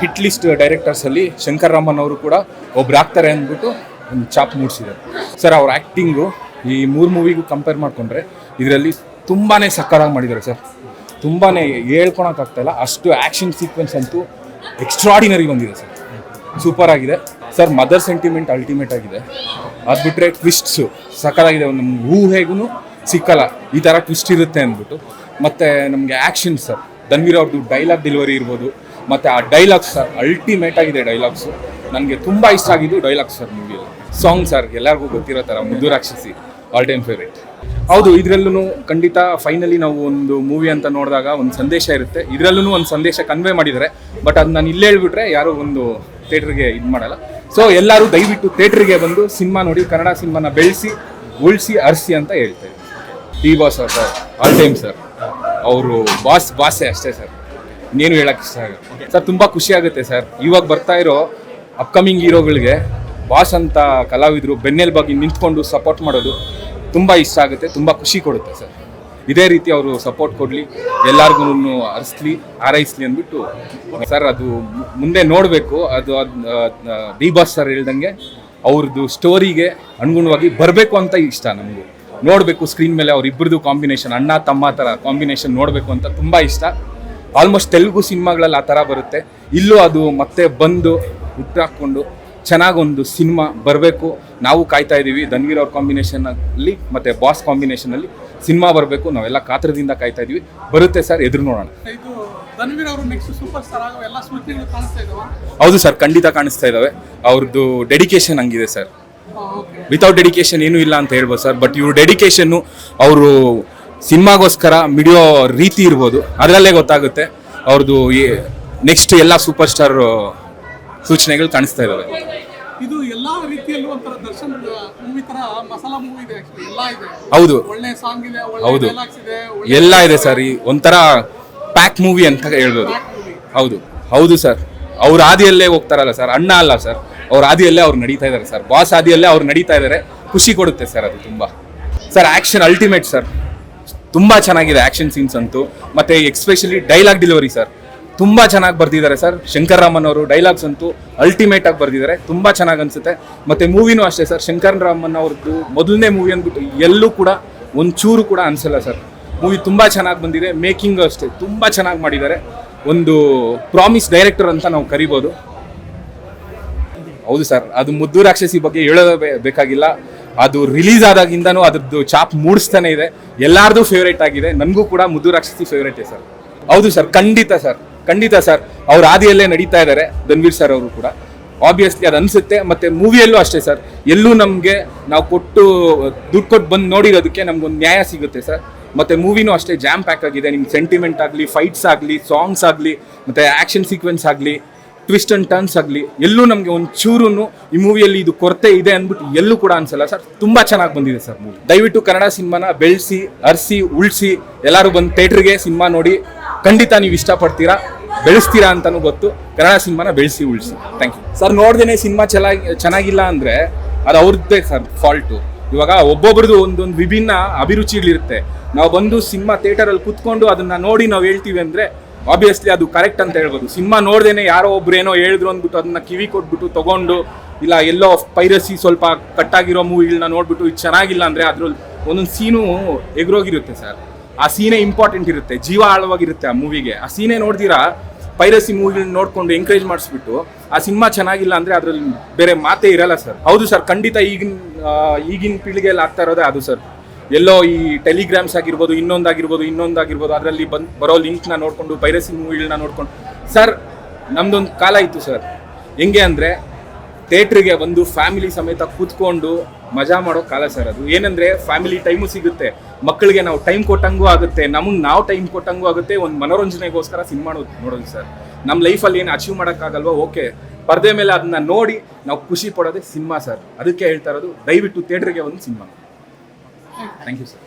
Hit list ಡೈರೆಕ್ಟರ್ಸಲ್ಲಿ ಶಂಕರ್ ರಾಮನ್ ಅವರು ಕೂಡ ಒಬ್ರು ಆಗ್ತಾರೆ ಅಂದ್ಬಿಟ್ಟು ಒಂದು ಚಾಪ್ ಮೂಡಿಸಿದ್ದಾರೆ. ಸರ್ ಅವ್ರ ಆ್ಯಕ್ಟಿಂಗು ಈ ಮೂರು ಮೂವಿಗೂ ಕಂಪೇರ್ ಮಾಡಿಕೊಂಡ್ರೆ ಇದರಲ್ಲಿ ತುಂಬಾ ಸಕ್ಕರಾಗಿ ಮಾಡಿದ್ದಾರೆ ಸರ್ ತುಂಬಾ ಹೇಳ್ಕೊಳಕ್ಕಾಗ್ತಾಯಿಲ್ಲ ಅಷ್ಟು ಆ್ಯಕ್ಷನ್ ಸೀಕ್ವೆನ್ಸ್ ಅಂತೂ ಎಕ್ಸ್ಟ್ರಾಡಿನರಿ ಬಂದಿದೆ ಸರ್ ಸೂಪರ್ ಆಗಿದೆ. ಸರ್ ಮದರ್ ಸೆಂಟಿಮೆಂಟ್ ಅಲ್ಟಿಮೇಟ್ ಆಗಿದೆ. ಅದು ಬಿಟ್ಟರೆ ಟ್ವಿಸ್ಟ್ಸು ಸಕ್ಕತ್ತಾಗಿದೆ. ಒಂದು ಊಹೆಗೂ ಸಿಕ್ಕಲ್ಲ. ಈ ಥರ ಟ್ವಿಸ್ಟ್ ಇರುತ್ತೆ ಅಂದ್ಬಿಟ್ಟು. ಮತ್ತು ನಮಗೆ ಆ್ಯಕ್ಷನ್ ಸರ್ ಧನ್ವೀರ್ ಅವ್ರದ್ದು ಡೈಲಾಗ್ ಡೆಲಿವರಿ ಇರ್ಬೋದು. ಮತ್ತು ಆ ಡೈಲಾಗ್ಸ್ ಸರ್ ಅಲ್ಟಿಮೇಟ್ ಆಗಿದೆ ಡೈಲಾಗ್ಸು ನನಗೆ ತುಂಬ ಇಷ್ಟ ಆಗಿದ್ದು ಡೈಲಾಗ್ ಸರ್ ಮೂವಿಯಲ್ಲಿ ಸಾಂಗ್ ಸರ್ ಎಲ್ಲರಿಗೂ ಗೊತ್ತಿರೋ ಥರ ಮುದ್ದು ರಾಕ್ಷಸಿ ಆಲ್ ಟೈಮ್ ಫೇವ್ರೇಟ್ ಹೌದು ಇದರಲ್ಲೂ ಖಂಡಿತ ಫೈನಲಿ ನಾವು ಒಂದು ಮೂವಿ ಅಂತ ನೋಡಿದಾಗ ಒಂದು ಸಂದೇಶ ಇರುತ್ತೆ. ಇದರಲ್ಲೂ ಒಂದು ಸಂದೇಶ ಕನ್ವೆ ಮಾಡಿದರೆ ಬಟ್ ಅದು ನಾನು ಇಲ್ಲೇ ಹೇಳ್ಬಿಟ್ರೆ ಯಾರೂ ಒಂದು ಥಿಯೇಟ್ರಿಗೆ ಇದು ಮಾಡಲ್ಲ. ಸೊ ಎಲ್ಲರೂ ದಯವಿಟ್ಟು ಥಿಯೇಟ್ರಿಗೆ ಬಂದು ಸಿನಿಮಾ ನೋಡಿ, ಕನ್ನಡ ಸಿನಿಮಾನ ಬೆಳೆಸಿ, ಉಳಿಸಿ, ಅರಿಸಿ ಅಂತ ಹೇಳ್ತೇವೆ D boss sir all time sir ಅವರು ಬಾಸ್ ಬಾಸೆ ಅಷ್ಟೇ ಸರ್ ಇನ್ನೇನು ಹೇಳಕ್ಕೆ ಇಷ್ಟ ಆಗಲ್ಲ. ಸರ್, ತುಂಬ ಖುಷಿ ಆಗುತ್ತೆ ಸರ್. ಇವಾಗ ಬರ್ತಾ ಇರೋ ಅಪ್ಕಮಿಂಗ್ ಹೀರೋಗಳಿಗೆ ಬಾಸ್ ಅಂತ ಕಲಾವಿದರು, ಬೆನ್ನೆಲುಬಾಗಿ ನಿಂತ್ಕೊಂಡು ಸಪೋರ್ಟ್ ಮಾಡೋದು ತುಂಬ ಇಷ್ಟ ಆಗುತ್ತೆ, ತುಂಬ ಖುಷಿ ಕೊಡುತ್ತೆ ಸರ್. ಇದೇ ರೀತಿ ಅವರು ಸಪೋರ್ಟ್ ಕೊಡಲಿ ಎಲ್ಲರಿಗೂ ಹರಿಸ್ಲಿ, ಹಾರೈಸ್ಲಿ ಅಂದ್ಬಿಟ್ಟು ಸರ್, ಅದು ಮುಂದೆ ನೋಡಬೇಕು. ಅದು ಡಿ ಬಾಸ್ ಸರ್ ಹೇಳ್ದಂಗೆ ಅವ್ರದ್ದು ಸ್ಟೋರಿಗೆ ಅನುಗುಣವಾಗಿ ಬರಬೇಕು ಅಂತ ಇಷ್ಟ ನಮಗೂ. ನೋಡಬೇಕು ಸ್ಕ್ರೀನ್ ಮೇಲೆ ಅವ್ರಿಬ್ಬರದು ಕಾಂಬಿನೇಷನ್ ಅಣ್ಣ ತಮ್ಮ ಥರ ಕಾಂಬಿನೇಷನ್ ನೋಡಬೇಕು ಅಂತ ತುಂಬ ಇಷ್ಟ. ಆಲ್ಮೋಸ್ಟ್ ತೆಲುಗು ಸಿನಿಮಾಗಳಲ್ಲಿ ಆ ಥರ ಬರುತ್ತೆ. ಇಲ್ಲೂ ಅದು ಮತ್ತೆ ಬಂದು ಹುಟ್ಟಾಕ್ಕೊಂಡು ಚೆನ್ನಾಗೊಂದು ಸಿನಿಮಾ ಬರಬೇಕು. ನಾವು ಕಾಯ್ತಾ ಇದ್ದೀವಿ. ಧನ್ವೀರ್ ಅವ್ರ ಕಾಂಬಿನೇಷನಲ್ಲಿ ಮತ್ತು ಬಾಸ್ ಕಾಂಬಿನೇಷನಲ್ಲಿ ಸಿನಿಮಾ ಬರಬೇಕು. ನಾವೆಲ್ಲ ಕಾತ್ರದಿಂದ ಕಾಯ್ತಾ ಇದ್ದೀವಿ. ಬರುತ್ತೆ ಸರ್. ಎದುರು ನೋಡೋಣ. ಹೌದು ಸರ್. ಖಂಡಿತ ಕಾಣಿಸ್ತಾ ಇದ್ದಾವೆ ಅವ್ರದ್ದು ಡೆಡಿಕೇಶನ್ ಹಂಗಿದೆ ಸರ್. ವಿತೌಟ್ ಡೆಡಿಕೇಶನ್ ಏನೂ ಇಲ್ಲ ಅಂತ ಹೇಳ್ಬೋದು ಸರ್. ಬಟ್ ಇವ್ರ ಡೆಡಿಕೇಶನ್ನು ಅವರು ಸಿನಿಮಾಗೋಸ್ಕರ ಮಿಡಿಯೋ ರೀತಿ ಇರ್ಬೋದು ಅದರಲ್ಲೇ ಗೊತ್ತಾಗುತ್ತೆ ಅವ್ರದ್ದು ನೆಕ್ಸ್ಟ್ ಎಲ್ಲ ಸೂಪರ್ ಸ್ಟಾರ್ ಸೂಚನೆಗಳು ಕಾಣಿಸ್ತಾ ಇದ್ದಾವೆ ಇದು ಎಲ್ಲಾ ರೀತಿಯಲ್ಲೂ ಒಂಥರ ದರ್ಶನ್ ಮೂವಿ ತರ ಮಸಾಲಾ ಮೂವಿ ಇದೆ. ಎಲ್ಲಾ ಇದೆ. ಹೌದು. ಒಳ್ಳೆ ಸಾಂಗ್ ಇದೆ ಹೌದು. ಎಲ್ಲ ಇದೆ ಸರ್ ಈ ಒಂಥರ ಪ್ಯಾಕ್ ಮೂವಿ ಅಂತ ಹೇಳ್ಬೋದು. ಹೌದು ಹೌದು ಸರ್ ಅವ್ರ ಹಾದಿಯಲ್ಲೇ ಹೋಗ್ತಾರಲ್ಲ ಸರ್ ಅಣ್ಣ ಅಲ್ಲ ಸರ್ ಅವ್ರ ಹಾದಿಯಲ್ಲೇ ಅವ್ರು ನಡೀತಾ ಇದ್ದಾರೆ ಸರ್ ಬಾಸ್ ಹಾದಿಯಲ್ಲೇ ಅವ್ರು ನಡೀತಾ ಇದ್ದಾರೆ ಖುಷಿ ಕೊಡುತ್ತೆ ಸರ್ ಅದು ತುಂಬಾ. ಸರ್ ಆಕ್ಷನ್ ಅಲ್ಟಿಮೇಟ್ ಸರ್ ತುಂಬ ಚೆನ್ನಾಗಿದೆ ಆ್ಯಕ್ಷನ್ ಸೀನ್ಸ್ ಅಂತೂ. ಮತ್ತು ಎಕ್ಸ್ಪೆಷಲಿ ಡೈಲಾಗ್ ಡೆಲಿವರಿ ಸರ್ ತುಂಬ ಚೆನ್ನಾಗಿ ಬರ್ದಿದ್ದಾರೆ ಸರ್ ಶಂಕರ್ ರಾಮನ್ ಅವರು ಡೈಲಾಗ್ಸ್ ಅಂತೂ ಅಲ್ಟಿಮೇಟ್ ಆಗಿ ಬರ್ದಿದ್ದಾರೆ. ತುಂಬ ಚೆನ್ನಾಗಿ ಅನಿಸುತ್ತೆ. ಮತ್ತು ಮೂವಿನೂ ಅಷ್ಟೇ ಸರ್ ಶಂಕರ್ ರಾಮನ್ ಅವ್ರದ್ದು ಮೊದಲನೇ ಮೂವಿ ಅಂದ್ಬಿಟ್ಟು ಎಲ್ಲೂ ಕೂಡ ಒಂಚೂರು ಕೂಡ ಅನಿಸಲ್ಲ ಸರ್ ಮೂವಿ ತುಂಬ ಚೆನ್ನಾಗಿ ಬಂದಿದೆ. ಮೇಕಿಂಗ್ ಅಷ್ಟೇ. ತುಂಬ ಚೆನ್ನಾಗಿ ಮಾಡಿದ್ದಾರೆ. ಒಂದು ಪ್ರಾಮಿಸ್ ಡೈರೆಕ್ಟರ್ ಅಂತ ನಾವು ಕರಿಬೋದು. ಹೌದು ಸರ್ ಅದು ಮುದ್ದು ರಾಕ್ಷಸಿ ಬಗ್ಗೆ ಹೇಳೋದೇ ಬೇಕಾಗಿಲ್ಲ. ಅದು ರಿಲೀಸ್ ಆದಾಗಿಂದನೂ ಅದ್ರದ್ದು ಚಾಪ್ ಮೂಡಿಸ್ತಾನೆ ಇದೆ. ಎಲ್ಲಾರ್ದು ಫೇವ್ರೇಟ್ ಆಗಿದೆ. ನನಗೂ ಕೂಡ ಮುದ್ದು ರಾಕ್ಷಸಿ ಫೇವ್ರೇಟೇ ಸರ್ ಹೌದು ಸರ್ ಖಂಡಿತ ಸರ್ ಖಂಡಿತ ಸರ್ ಅವ್ರ ಆದಿಯಲ್ಲೇ ನಡೀತಾ ಇದ್ದಾರೆ ಧನ್ವೀರ್ ಸರ್ ಅವರು ಕೂಡ. ಆಬ್ವಿಯಸ್ಲಿ ಅದು ಅನಿಸುತ್ತೆ, ಮತ್ತೆ ಮೂವಿಯಲ್ಲೂ ಅಷ್ಟೇ ಸರ್ ಎಲ್ಲೂ ನಮಗೆ ನಾವು ಕೊಟ್ಟು ದುಡ್ಡು ಕೊಟ್ಟು ಬಂದು ನೋಡಿರೋದಕ್ಕೆ ನಮ್ಗೊಂದು ನ್ಯಾಯ ಸಿಗುತ್ತೆ ಸರ್ ಮತ್ತೆ ಮೂವಿನೂ ಅಷ್ಟೇ ಜಾಮ್ ಪ್ಯಾಕ್ ಆಗಿದೆ. ನಿಮ್ಗೆ ಸೆಂಟಿಮೆಂಟ್ ಆಗಲಿ ಫೈಟ್ಸ್ ಆಗಲಿ ಸಾಂಗ್ಸ್ ಆಗಲಿ, ಮತ್ತು ಆ್ಯಕ್ಷನ್ ಸೀಕ್ವೆನ್ಸ್ ಆಗಲಿ ಟ್ವಿಸ್ಟ್ ಅಂಡ್ ಟರ್ನ್ಸ್ ಆಗಲಿ, ಎಲ್ಲೂ ನಮಗೆ ಒಂದು ಚೂರು ಈ ಮೂವಿಯಲ್ಲಿ ಇದು ಕೊರತೆ ಇದೆ ಅಂದ್ಬಿಟ್ಟು ಎಲ್ಲೂ ಕೂಡ ಅನ್ಸಲ್ಲ. ಸರ್, ತುಂಬಾ ಚೆನ್ನಾಗಿ ಬಂದಿದೆ ಸರ್ ಮೂವಿ ದಯವಿಟ್ಟು ಕನ್ನಡ ಸಿನಿಮಾನ ಬೆಳೆಸಿ, ಅರ್ಸಿ, ಉಳಿಸಿ, ಎಲ್ಲರೂ ಬಂದು ಥಿಯೇಟ್ರಿಗೆ ಸಿನಿಮಾ ನೋಡಿ, ಖಂಡಿತ ನೀವು ಇಷ್ಟಪಡ್ತೀರಾ, ಬೆಳೆಸ್ತೀರಾ ಅಂತಲೂ ಗೊತ್ತು. ಕನ್ನಡ ಸಿನಿಮಾನ ಬೆಳೆಸಿ, ಉಳಿಸಿ. ಥ್ಯಾಂಕ್ ಯು ಸರ್, ನೋಡ್ದೇನೆ ಸಿನಿಮಾ ಚೆನ್ನಾಗಿ, ಚೆನ್ನಾಗಿಲ್ಲ ಅಂದರೆ ಅದು ಅವ್ರದ್ದೇ ಸರ್ ಫಾಲ್ಟು ಇವಾಗ ಒಬ್ಬೊಬ್ರದ್ದು ಒಂದೊಂದು ವಿಭಿನ್ನ ಅಭಿರುಚಿಗಳಿರುತ್ತೆ. ನಾವು ಬಂದು ಸಿನಿಮಾ ಥಿಯೇಟರಲ್ಲಿ ಕುತ್ಕೊಂಡು ಅದನ್ನು ನೋಡಿ ನಾವು ಹೇಳ್ತೀವಿ ಅಂದ್ರೆ ಆಬ್ವಿಯಸ್ಲಿ ಅದು ಕರೆಕ್ಟ್ ಅಂತ ಹೇಳ್ಬೋದು. ಸಿನಿಮಾ ನೋಡ್ದೇನೆ ಯಾರೋ ಒಬ್ರು ಏನೋ ಹೇಳಿದ್ರು ಅಂದ್ಬಿಟ್ಟು ಅದನ್ನ ಕಿವಿ ಕೊಟ್ಬಿಟ್ಟು ತಗೊಂಡು, ಇಲ್ಲ, ಎಲ್ಲೋ ಪೈರಸಿ ಸ್ವಲ್ಪ ಕಟ್ಟಾಗಿರೋ ಮೂವಿಗಳನ್ನ ನೋಡ್ಬಿಟ್ಟು ಇದು ಚೆನ್ನಾಗಿಲ್ಲ ಅಂದ್ರೆ ಅದ್ರಲ್ಲಿ ಒಂದೊಂದು ಸೀನು ಎಗ್ರೋಗಿರುತ್ತೆ ಸರ್ ಆ ಸೀನೇ ಇಂಪಾರ್ಟೆಂಟ್ ಇರುತ್ತೆ. ಜೀವ ಆಳವಾಗಿರುತ್ತೆ ಆ ಮೂವಿಗೆ ಆ ಸೀನೇ ನೋಡ್ದಿರಾ? ಪೈರಸಿ ಮೂವಿಗಳನ್ನ ನೋಡ್ಕೊಂಡು ಎಂಕರೇಜ್ ಮಾಡಿಸ್ಬಿಟ್ಟು, ಆ ಸಿನಿಮಾ ಚೆನ್ನಾಗಿಲ್ಲ ಅಂದ್ರೆ ಅದ್ರಲ್ಲಿ ಬೇರೆ ಮಾತೇ ಇರಲ್ಲ ಸರ್ ಹೌದು ಸರ್ ಖಂಡಿತ ಈಗಿನ ಈಗಿನ ಪೀಳಿಗೆಯಲ್ಲಿ ಆಗ್ತಾ ಇರೋದೇ ಅದು ಸರ್ ಎಲ್ಲೋ ಈ ಟೆಲಿಗ್ರಾಮ್ಸ್ ಆಗಿರ್ಬೋದು, ಇನ್ನೊಂದಾಗಿರ್ಬೋದು ಇನ್ನೊಂದಾಗಿರ್ಬೋದು, ಅದರಲ್ಲಿ ಬಂದು ಬರೋ ಲಿಂಕ್ನ ನೋಡಿಕೊಂಡು, ಪೈರಸಿ ಮೂವಿಗಳನ್ನ ನೋಡ್ಕೊಂಡು. ಸರ್, ನಮ್ದೊಂದು ಕಾಲ ಇತ್ತು ಸರ್. ಹೆಂಗೆ ಅಂದರೆ ಥೇಟ್ರಿಗೆ ಬಂದು ಫ್ಯಾಮಿಲಿ ಸಮೇತ ಕೂತ್ಕೊಂಡು ಮಜಾ ಮಾಡೋ ಕಾಲ ಸರ್ ಅದು. ಏನಂದ್ರೆ, ಫ್ಯಾಮಿಲಿ ಟೈಮು ಸಿಗುತ್ತೆ. ಮಕ್ಕಳಿಗೆ ನಾವು ಟೈಮ್ ಕೊಟ್ಟಂಗೂ ಆಗುತ್ತೆ. ನಮಗೆ ನಾವು ಟೈಮ್ ಕೊಟ್ಟಂಗೂ ಆಗುತ್ತೆ. ಒಂದು ಮನೋರಂಜನೆಗೋಸ್ಕರ ಸಿನಿಮಾ ನೋಡೋದು ಸರ್. ನಮ್ಮ ಲೈಫಲ್ಲಿ ಏನು ಅಚೀವ್ ಮಾಡೋಕ್ಕಾಗಲ್ವೋ? ಓಕೆ. ಪರದೆ ಮೇಲೆ ಅದನ್ನ ನೋಡಿ ನಾವು ಖುಷಿ ಪಡೋದೇ ಸಿನಿಮಾ ಸರ್. ಅದಕ್ಕೆ ಹೇಳ್ತಾ ಇರೋದು, ದಯವಿಟ್ಟು ಥಿಯೇಟ್ರಿಗೆ ಒಂದು ಸಿನಿಮಾ. Thank you sir